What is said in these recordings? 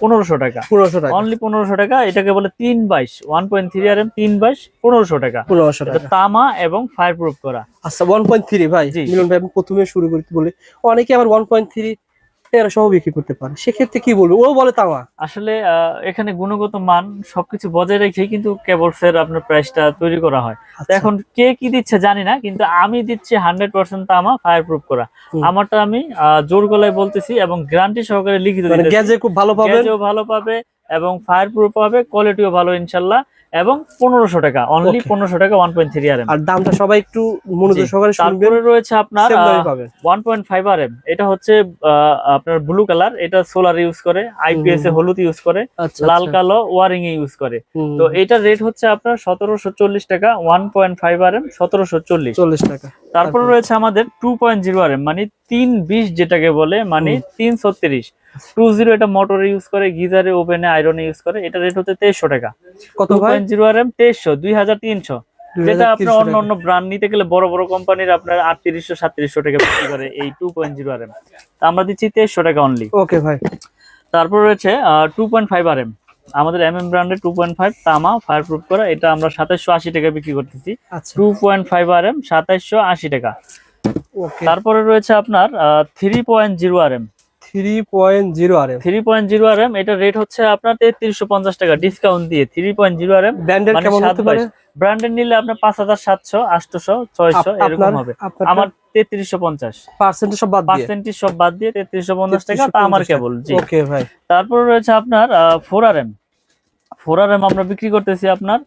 পনেরোশো টাকা। পনেরোশো টাকা। অনলি পনেরোশো টাকা এটাকে বলে তিন বাইশ। One point three R M তিন বাইশ পনেরোশো টাকা। পনেরোশো টাকা। তামা এবং ফায়ার প্রুফ করা। আচ্ছা ওয়ান পয়েন্ট থ্রি ভাই। মিলন ভাই প্রথমে শুরু করি বলি। অনেকে আবার ওয়ান পয়েন্ট থ্রি এরা সহ বিক্রি করতে পারে। সেক্ষেত্রে কি বলবে? ও বলে তাওয়া। আসলে এখানে গুণগত মান সবকিছু বজায় রেখে কিন্তু কেবলস এর আপনার প্রাইসটা তৈরি করা হয়। আচ্ছা, এখন কে কি দিচ্ছে জানি না কিন্তু আমি দিচ্ছি হান্ড্রেড পার্সেন্ট তামা ফায়ার প্রুফ করা আমারটা আমি জোর গলায় বলতেছি এবং গ্যারান্টি সহকারে লিখিত মানে গ্যাজে খুব ভালো পাবে ভালো পাবে এবং ফায়ার প্রুফ পাবে কোয়ালিটিও ভালো ইনশাল্লাহ এবং পনেরোশো টাকা অনলি. পনেরোশো টাকা one point three R M আর দামটা সবাই একটু মনোযোগ সহকারে শুনবেন। তারপরে রয়েছে আপনার one point five R M এটা হচ্ছে আপনার ব্লু কালার এটা সোলার ইউজ করে আইপিএস এ হলুদ ইউজ করে আচ্ছা লাল আচ্ছা। কালো ওয়ারিং এ ইউজ করে তো এটার রেট হচ্ছে আপনার সতেরোশো চল্লিশ টাকা one point five R M সতেরোশো চল্লিশ। চল্লিশ টাকা। তারপরে? রয়েছে আমাদের two point zero R M মানে তিন বিশ যেটাকে বলে মানে তিন ছত্রিশ টু জিরো এটা মোটরে ইউজ করে গিজারে ওভেনে আয়রনে ইউজ করে এটা রেট হচ্ছে তেইশশো টাকা। কত two point zero R M তেইশশো দুই হাজার তিনশো। যেটা আপনার অন্য অন্য ব্র্যান্ড নিতে গেলে বড় বড় কোম্পানির আপনার আটত্রিশশো সাতত্রিশশো টাকা বিক্রি করে এই two point zero R M আমরা দিচ্ছি তেইশশো টাকা অনলি ওকে ভাই। তারপর রয়েছে two point five R M আমাদের এম এম ব্র্যান্ডের টু পয়েন্ট ফাইভ তামা ফায়ার প্রুফ করা এটা আমরা সাতাইশশো আশি টাকা বিক্রি করতেছি। Two point five R M সাতাইশশো আশি টাকা। ওকে তারপরে রয়েছে আপনার three point zero R M three point zero R M three point zero R M এটা রেট হচ্ছে আপনার তেত্রিশশো পঞ্চাশ টাকা ডিসকাউন্ট দিয়ে। Three point zero R M ব্র্যান্ডের মানে কেমন হতে পারে? ব্র্যান্ডের নিলে আপনার পাঁচ হাজার সাতশো আটশোশো ছয়শো এরকম হবে। আমার তেত্রিশশো পঞ্চাশ। পার্সেন্টেজ সব বাদ দিয়ে? পার্সেন্টেজ সব বাদ দিয়ে তেত্রিশশো পঞ্চাশ টাকা তা আমার কেবল জি। ওকে ভাই। তারপর রয়েছে আপনার four R M four R M আমরা বিক্রি করতেছি আপনার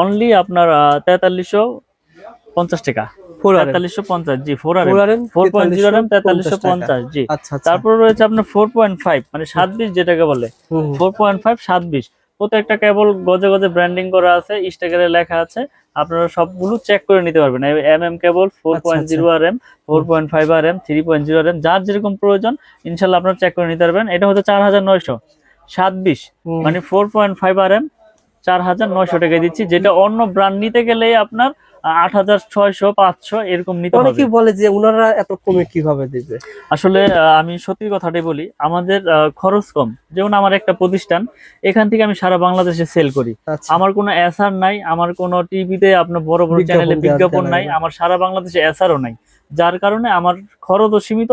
অনলি আপনার তেতাল্লিশশো পঞ্চাশ টাকা। তেতাল্লিশশো পঞ্চাশ জি four R four point zero তেতাল্লিশশো পঞ্চাশ জি। তারপর রয়েছে আপনার ফোর পয়েন্ট ফাইভ মানে সাত বিশ যেটাকে বলে। ফোর পয়েন্ট ফাইভ সাত বিশ। প্রত্যেকটা কেবল গজে গজে ব্র্যান্ডিং করা আছে ইনস্টাগ্রামে লেখা আছে। আপনারা সবগুলো চেক করে নিতে পারবেন। M M cable four point. Zero R M four point five R M three point zero R M যার যেরকম প্রয়োজন ইনশাল্লাহ আপনারা চেক করে নিতে পারবেন। এটা হচ্ছে চার হাজার নয়শো। সাত বিশ। মানে four point five R M চার হাজার নয়শো টাকা দিচ্ছি যেটা অন্য ব্র্যান্ড নিতে গেলেই আপনার আট হাজার ছয়শো পাঁচশো এরকম নিতে হবে। অনেকেই বলে যে ওনারা এত কমে কীভাবে দিবে? আসলে আহ, আমি সত্যি কথাটাই বলি আমাদের খরচ কম। যেমন আমার একটা প্রতিষ্ঠান এখান থেকে আমি সারা বাংলাদেশে সেল করি। আচ্ছা। আমার কোনো এসআর নাই আমার কোনো টিভিতে আপনার বড় বড় বিজ্ঞাপন চ্যানেলে বিজ্ঞাপন নাই নাই। আমার সারা বাংলাদেশে এসআরও নাই। যার কারণে আমার খরচও সীমিত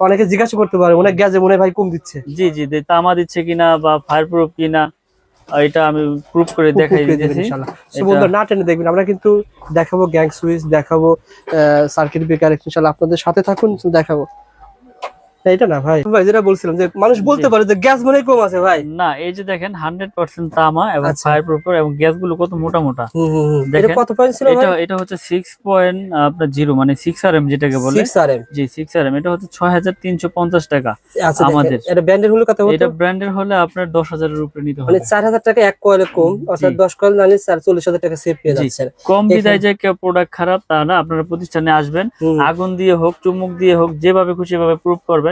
অনেকে জিজ্ঞাসা করতে পারে অনেক গ্যাসে মনে ভাই কম দিচ্ছে। জি জি তামা দিচ্ছে কিনা বা ফায়ার প্রুফ কিনা এটা আমি প্রুফ করে দেখাই দিয়েছি না টেনে দেখবেন আমরা কিন্তু দেখাবো গ্যাং সুইচ দেখাবো সার্কিট বেকার আপনাদের সাথে থাকুন দেখাবো। এটা না ভাই। ভাই যেটা বলছিলাম যে মানুষ বলতে পারে যে গ্যাস মনে কম আছে ভাই। না এই যে দেখেন হান্ড্রেড পার্সেন্ট তামা এবং আচ্ছা। ফায়ার প্রুফ এবং গ্যাসগুলো কত মোটা মোটা। হুম হুম হুম। এটা কত পয়েন্ট ছিল এটা এটা হচ্ছে সিক্স পয়েন্ট আপনার মানে যেটাকে বলে। 6 RM জি সিক্স আর এম এটা হচ্ছে টাকা আচ্ছা আমাদের। আমাদের। এটা ব্র্যান্ডের হলো কত হতো? এটা ব্র্যান্ডের হলে আপনার উপরে নিতে মানে হবে। 4000 টাকা এক কয়েলে কম অর্থাৎ 10 কয়েল নালে 44000 টাকা সেভ পেয়ে কম বিদায় যে প্রোডাক্ট খারাপ তা না আপনারা প্রতিষ্ঠানে আসবেন। আগুন দিয়ে হোক চুমুক দিয়ে হোক যেভাবে খুশি ভাবে প্রুফ করবেন।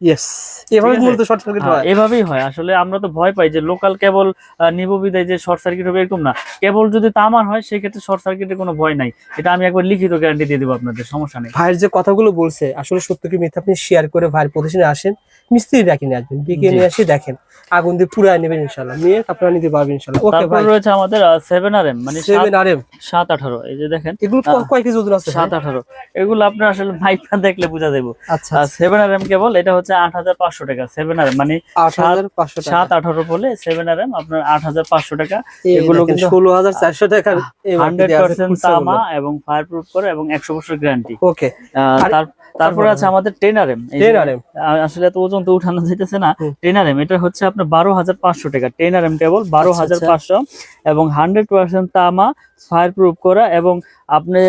ইয়েস এভাবে মূলত শর্ট সার্কিট হ্যাঁ, হয়। এভাবেই হয়। আসলে আমরা তো ভয় পাই যে লোকাল কেবল নিব বিদায় যে শর্ট সার্কিট হবে এরকম না। কেবল যদি তামার হয় সেক্ষেত্রে শর্ট সার্কিটের কোনো ভয় নাই। এটা আমি একবার লিখিত গ্যারান্টি দিয়ে দেবো আপনাদের সমস্যা নেই। ভাইয়ের যে কথাগুলো বলছে আসলে সত্য কি মিথ্যা আপনি শেয়ার করে ভাইয়ের প্রতিষ্ঠানে আসেন মিস্ত্রি ডাকি নিয়ে আসবেন ডেকে নিয়ে আসি দেখেন। আগুন দিয়ে পুরাই নেবেন ইনশাল্লাহ নিয়ে আপনারা নিতে পারবেন ওকে ভাই রয়েছে আমাদের মানে সেভেন আর এম সাত আঠারো এই যে দেখেন। এগুলো কয় কেজি ওজন আছে সাত আঠারো। এগুলো আপনার আসলে মাইকটা দেখলে বোঝা যাব আচ্ছা সেভেন আর এম কেবল এটা হচ্ছে আট হাজার পাঁচশো টাকা সেভেন আর এম মানে সাত আঠারো বলে সেভেন আর এম আপনার আট হাজার পাঁচশো টাকা। এগুলো কিন্তু ষোলো হাজার চারশো টাকা হান্ড্রেড পার্সেন্ট তামা এবং ফায়ার প্রুফ করে এবং একশো বছর গ্যারান্টি ওকে আর- তারপরে আছে আমাদের টেনারেম টেনারেম আসলে এত ওজন তো উঠানো যাইতেছে না। টেনারেম এটা হচ্ছে আপনার বারো হাজার পাঁচশো টাকা। টেনারেম টেবল এম টেবল বারো আচ্ছা, হাজার আচ্ছা। পাঁচশো এবং হান্ড্রেড পার্সেন্ট তামা ফায়ার প্রুফ করা এবং আপনি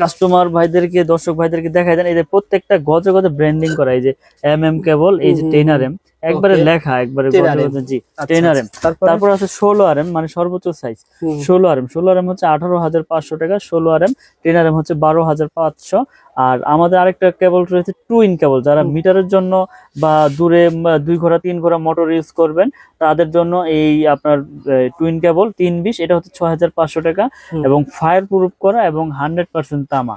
কাস্টমার ভাইদেরকে দর্শক ভাইদেরকে দেখাই দেন এই যে প্রত্যেকটা গজে গজে ব্র্যান্ডিং করা। এই যে এম এম কেবল এই যে টেনারেম এম একবারে লেখা একবারে 10 গজে RM গজে জি 10 আচ্ছা। RM তারপরে? আছে ষোলো আর এম মানে সর্বোচ্চ সাইজ ষোলো আর এম ষোলো আর এম হচ্ছে আঠারো হাজার পাঁচশো টাকা ষোলো R M ten R M হচ্ছে বারো হাজার পাঁচশো। আর আমাদের আরেকটা কেবল রয়েছে টুইন কেবল যারা মিটারের জন্য বা দূরে দুই ঘোড়া তিন ঘোড়া মোটর ইউজ করবেন তাদের জন্য এই আপনার টুইন কেবল তিন বিশ এটা হচ্ছে ছয় হাজার পাঁচশো টাকা এবং ফায়ার প্রুফ করা এবং হান্ড্রেড পার্সেন্ট তামা।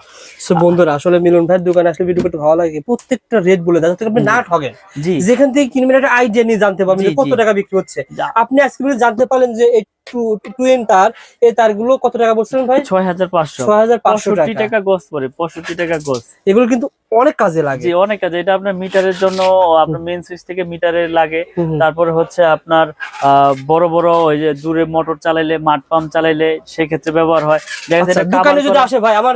বন্ধুরা আসলে মিলন ভাইয়ের দোকানে আসলে ভিডিও করতে ভালো লাগে প্রত্যেকটা রেট বলে দেয় আপনি না ঠগেন। জি। যেখান থেকে কিনবেন একটা আইডিয়া নিয়ে জানতে কত টাকা বিক্রি হচ্ছে। আপনি আজকে জানতে পারলেন যে এই টুয়েন তার এই তারগুলো কত টাকা বলছিলেন ভাই? ছয় হাজার পাঁচশো। ছয় হাজার পাঁচশো টাকা। টাকা গোস পরে পঁয়ষট্টি টাকা গোস। এগুলো কিন্তু অনেক কাজে লাগে। জি অনেক কাজে। এটা আপনার মিটারের জন্য আপনার মেন সুইচ থেকে মিটারে লাগে। তারপরে হচ্ছে আপনার আহ, বড় বড় ওই যে দূরে মোটর চালাইলে মাঠ পাম্প চালাইলে সেক্ষেত্রে ব্যবহার হয়। দেখা যাচ্ছে আচ্ছা, দোকানে যদি আসে ভাই আমার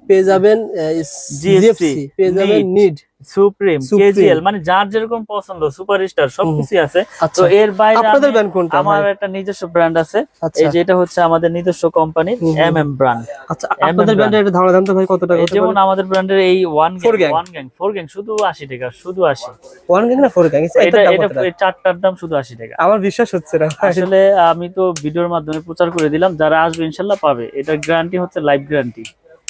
পেয়ে যাবেন জিএফসি পেয়ে যাবেন নিড সুপ্রিম কেজিএল মানে যার যেরকম পছন্দ সুপারস্টার সবকিছু আছে। আচ্ছা তো এর বাইরে আপনাদের কোনটা আমার একটা নিজস্ব ব্র্যান্ড আছে। আচ্ছা। এই যে এটা হচ্ছে আমাদের নিজস্ব। এম এম ব্র্যান্ড আচ্ছা আপনাদের একটা ধারণা দেন তো ভাই কত টাকা যেমন আমাদের ব্র্যান্ডের এই one gang one gang four gang শুধু আশি টাকা শুধু আশি। ওয়ান গ্যাং না ফোর গ্যাং এটা এটা চারটার দাম শুধু আশি টাকা। আমার বিশ্বাস হচ্ছে না আসলে আমি তো ভিডিওর মাধ্যমে প্রচার করে দিলাম যারা আসবে ইনশাল্লাহ পাবে। এটা গ্যারান্টি হচ্ছে লাইফ গ্যারান্টি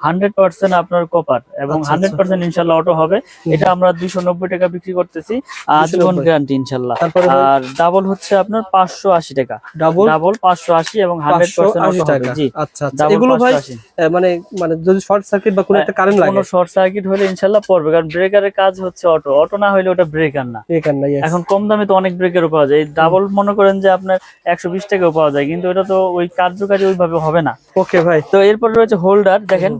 হান্ড্রেড পার্সেন্ট আপনার কপার এবং আচ্ছা, হান্ড্রেড পার্সেন্ট ইনশাল্লাহ অটো হবে। এটা আমরা দুইশো নব্বই টাকা বিক্রি করতেছি। আজীবন গ্যারান্টি ইনশাল্লাহ। আর ডাবল হচ্ছে আপনার পাঁচশো আশি টাকা। ডাবল ডাবল পাঁচশো আশি এবং হান্ড্রেড পার্সেন্ট অটো হবে। টাকা। জি আচ্ছা আচ্ছা। এগুলো ভাই পাঁচশো আশি। আহ, মানে মানে যদি শর্ট সার্কিট বা কোনো একটা কারেন্ট লাগে? কোনো শর্ট সার্কিট হলে ইনশাল্লাহ পড়বে। কারণ ব্রেকারের কাজ হচ্ছে অটো অটো না হলে ওটা ব্রেকার না। এখান কম দামে তো অনেক ব্রেকারও পাওয়া যায়। ডাবল মনে করেন যে আপনার একশো বিশ টাকাও পাওয়া যায়। কিন্তু এটা তো ওই কার্যকারী ওইভাবে হবে না। ওকে ভাই। তো এরপরে রয়েছে হোল্ডার দেখেন